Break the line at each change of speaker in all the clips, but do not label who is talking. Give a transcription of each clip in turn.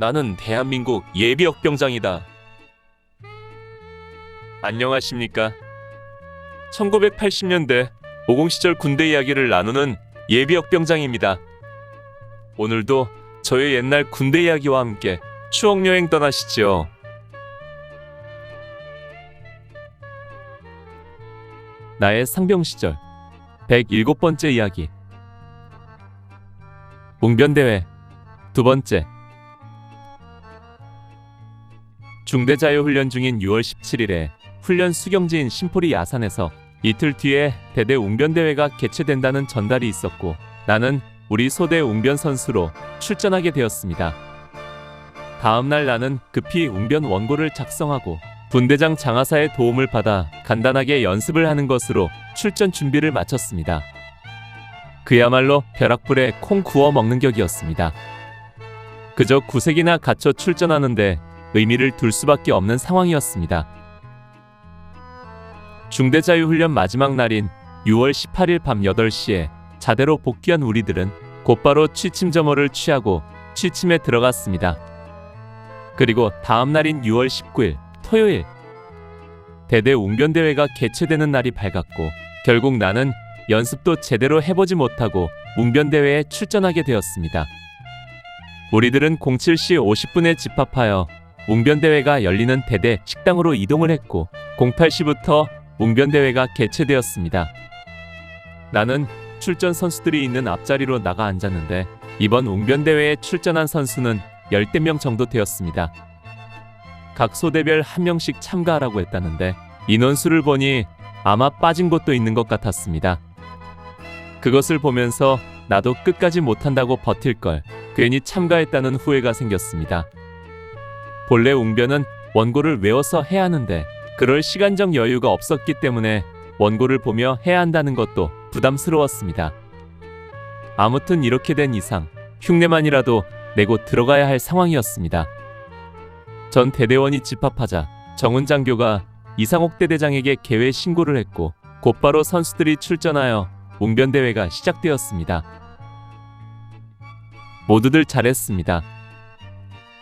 나는 대한민국 예비역병장이다. 안녕하십니까? 1980년대 50 시절 군대 이야기를 나누는 예비역병장입니다. 오늘도 저의 옛날 군대 이야기와 함께 추억 여행 떠나시죠. 나의 상병 시절 107번째 이야기 웅변대회 두 번째 중대자유훈련 중인 6월 17일에 훈련 수경지인 심포리 야산에서 이틀 뒤에 대대 웅변대회가 개최된다는 전달이 있었고 나는 우리 소대 웅변 선수로 출전하게 되었습니다. 다음 날 나는 급히 웅변 원고를 작성하고 분대장 장하사의 도움을 받아 간단하게 연습을 하는 것으로 출전 준비를 마쳤습니다. 그야말로 벼락불에 콩 구워 먹는 격이었습니다. 그저 구색이나 갖춰 출전하는데 의미를 둘 수밖에 없는 상황이었습니다. 중대자유훈련 마지막 날인 6월 18일 밤 8시에 자대로 복귀한 우리들은 곧바로 취침 점호를 취하고 취침에 들어갔습니다. 그리고 다음 날인 6월 19일 토요일 대대 웅변대회가 개최되는 날이 밝았고 결국 나는 연습도 제대로 해보지 못하고 웅변대회에 출전하게 되었습니다. 우리들은 07시 50분에 집합하여 웅변대회가 열리는 대대 식당으로 이동을 했고 08시부터 웅변대회가 개최되었습니다. 나는 출전 선수들이 있는 앞자리로 나가 앉았는데 이번 웅변대회에 출전한 선수는 열대 명 정도 되었습니다. 각 소대별 한 명씩 참가하라고 했다는데 인원수를 보니 아마 빠진 곳도 있는 것 같았습니다. 그것을 보면서 나도 끝까지 못한다고 버틸 걸 괜히 참가했다는 후회가 생겼습니다. 본래 웅변은 원고를 외워서 해야 하는데 그럴 시간적 여유가 없었기 때문에 원고를 보며 해야 한다는 것도 부담스러웠습니다. 아무튼 이렇게 된 이상 흉내만이라도 내고 들어가야 할 상황이었습니다. 전 대대원이 집합하자 정훈 장교가 이상옥 대대장에게 개회 신고를 했고 곧바로 선수들이 출전하여 웅변 대회가 시작되었습니다. 모두들 잘했습니다.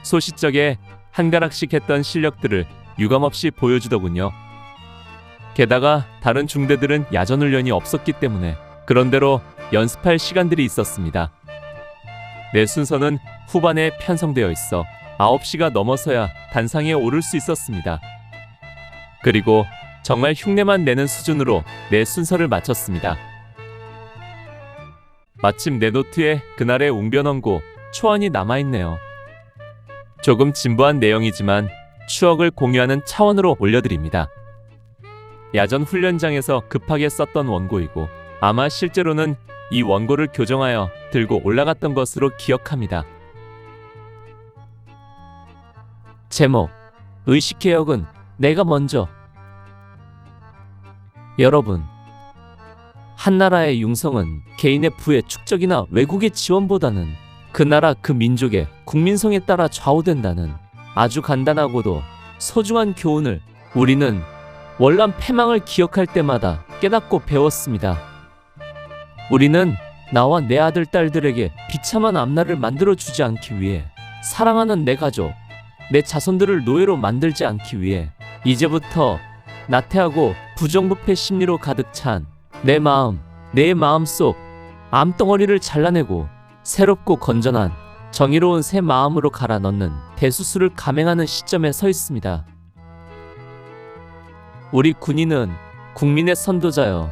소시적에 한 가락씩 했던 실력들을 유감없이 보여주더군요. 게다가 다른 중대들은 야전 훈련이 없었기 때문에 그런대로 연습할 시간들이 있었습니다. 내 순서는 후반에 편성되어 있어 9시가 넘어서야 단상에 오를 수 있었습니다. 그리고 정말 흉내만 내는 수준으로 내 순서를 마쳤습니다. 마침 내 노트에 그날의 웅변원고 초안이 남아있네요. 조금 진부한 내용이지만 추억을 공유하는 차원으로 올려드립니다. 야전 훈련장에서 급하게 썼던 원고이고 아마 실제로는 이 원고를 교정하여 들고 올라갔던 것으로 기억합니다. 제목 의식개혁은 내가 먼저 여러분 한 나라의 융성은 개인의 부의 축적이나 외국의 지원보다는 그 나라 그 민족의 국민성에 따라 좌우된다는 아주 간단하고도 소중한 교훈을 우리는 월남 패망을 기억할 때마다 깨닫고 배웠습니다. 우리는 나와 내 아들 딸들에게 비참한 앞날을 만들어 주지 않기 위해 사랑하는 내 가족, 내 자손들을 노예로 만들지 않기 위해 이제부터 나태하고 부정부패 심리로 가득 찬 내 마음, 내 마음 속 암덩어리를 잘라내고 새롭고 건전한 정의로운 새 마음으로 갈아 넣는 대수술을 감행하는 시점에 서 있습니다. 우리 군인은 국민의 선도자여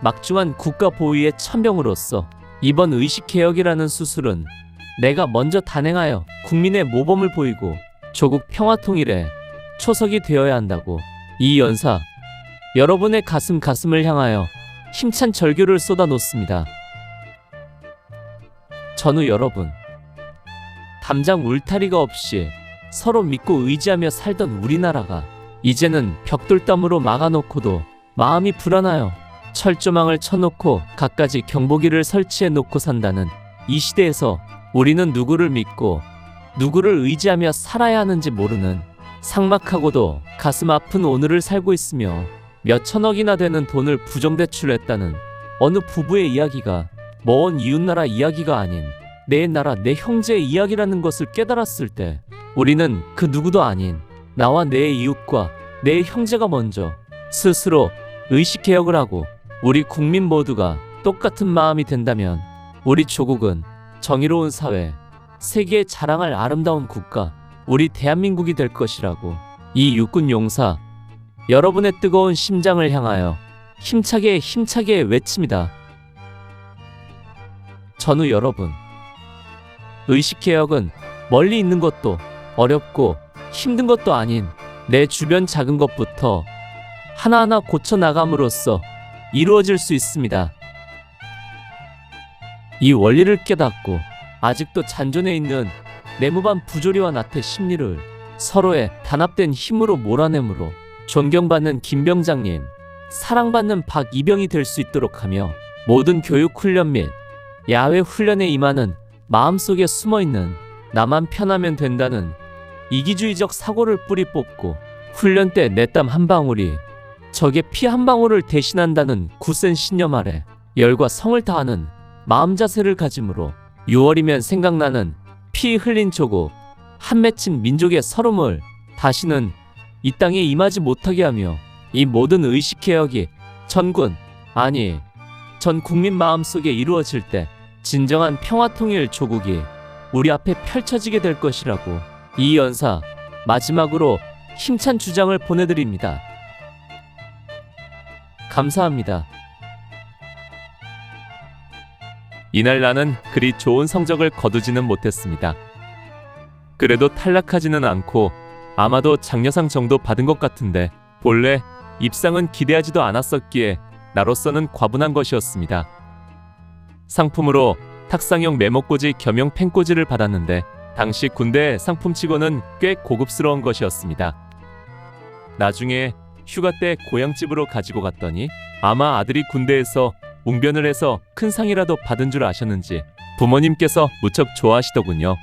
막중한 국가 보위의 천병으로서 이번 의식 개혁이라는 수술은 내가 먼저 단행하여 국민의 모범을 보이고 조국 평화 통일에 초석이 되어야 한다고 이 연사 여러분의 가슴 가슴을 향하여 힘찬 절규를 쏟아 놓습니다. 전우 여러분 담장 울타리가 없이 서로 믿고 의지하며 살던 우리나라가 이제는 벽돌담으로 막아놓고도 마음이 불안하여 철조망을 쳐놓고 갖가지 경보기를 설치해 놓고 산다는 이 시대에서 우리는 누구를 믿고 누구를 의지하며 살아야 하는지 모르는 삭막하고도 가슴 아픈 오늘을 살고 있으며 몇 천억이나 되는 돈을 부정대출했다는 어느 부부의 이야기가 먼 이웃나라 이야기가 아닌 내 나라, 내 형제의 이야기라는 것을 깨달았을 때 우리는 그 누구도 아닌 나와 내 이웃과 내 형제가 먼저 스스로 의식 개혁을 하고 우리 국민 모두가 똑같은 마음이 된다면 우리 조국은 정의로운 사회, 세계에 자랑할 아름다운 국가, 우리 대한민국이 될 것이라고 이 육군 용사 여러분의 뜨거운 심장을 향하여 힘차게 힘차게 외칩니다. 전우 여러분, 의식개혁은 멀리 있는 것도 어렵고 힘든 것도 아닌 내 주변 작은 것부터 하나하나 고쳐 나감으로써 이루어질 수 있습니다. 이 원리를 깨닫고 아직도 잔존해 있는 내무반 부조리와 나태 심리를 서로의 단합된 힘으로 몰아내므로 존경받는 김병장님, 사랑받는 박이병이 될 수 있도록 하며 모든 교육 훈련 및 야외 훈련에 임하는 마음속에 숨어 있는 나만 편하면 된다는 이기주의적 사고를 뿌리 뽑고 훈련 때 내 땀 한 방울이 적의 피 한 방울을 대신한다는 굳센 신념 아래 열과 성을 다하는 마음 자세를 가짐으로 6월이면 생각나는 피 흘린 조국 한 맺힌 민족의 서름을 다시는 이 땅에 임하지 못하게 하며 이 모든 의식 개혁이 전군 아니 전 국민 마음속에 이루어질 때 진정한 평화 통일 조국이 우리 앞에 펼쳐지게 될 것이라고 이 연사 마지막으로 힘찬 주장을 보내드립니다. 감사합니다. 이날 나는 그리 좋은 성적을 거두지는 못했습니다. 그래도 탈락하지는 않고 아마도 장려상 정도 받은 것 같은데 본래 입상은 기대하지도 않았었기에 나로서는 과분한 것이었습니다. 상품으로 탁상용 메모꽂이 겸용 펜꽂이를 받았는데 당시 군대 상품치고는 꽤 고급스러운 것이었습니다. 나중에 휴가 때 고향집으로 가지고 갔더니 아마 아들이 군대에서 웅변을 해서 큰 상이라도 받은 줄 아셨는지 부모님께서 무척 좋아하시더군요.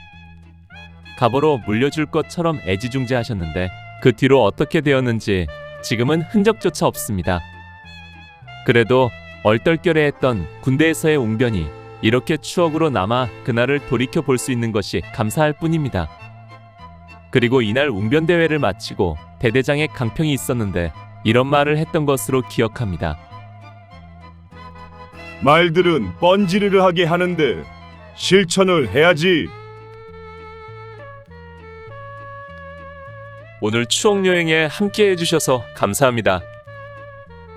갑오로 물려줄 것처럼 애지중지하셨는데 그 뒤로 어떻게 되었는지 지금은 흔적조차 없습니다. 그래도 얼떨결에 했던 군대에서의 웅변이 이렇게 추억으로 남아 그날을 돌이켜 볼 수 있는 것이 감사할 뿐입니다. 그리고 이날 웅변 대회를 마치고 대대장의 강평이 있었는데 이런 말을 했던 것으로 기억합니다.
말들은 뻔지르르 하게 하는데 실천을 해야지.
오늘 추억 여행에 함께 해주셔서 감사합니다.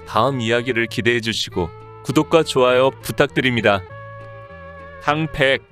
다음 이야기를 기대해 주시고 구독과 좋아요 부탁드립니다. 항백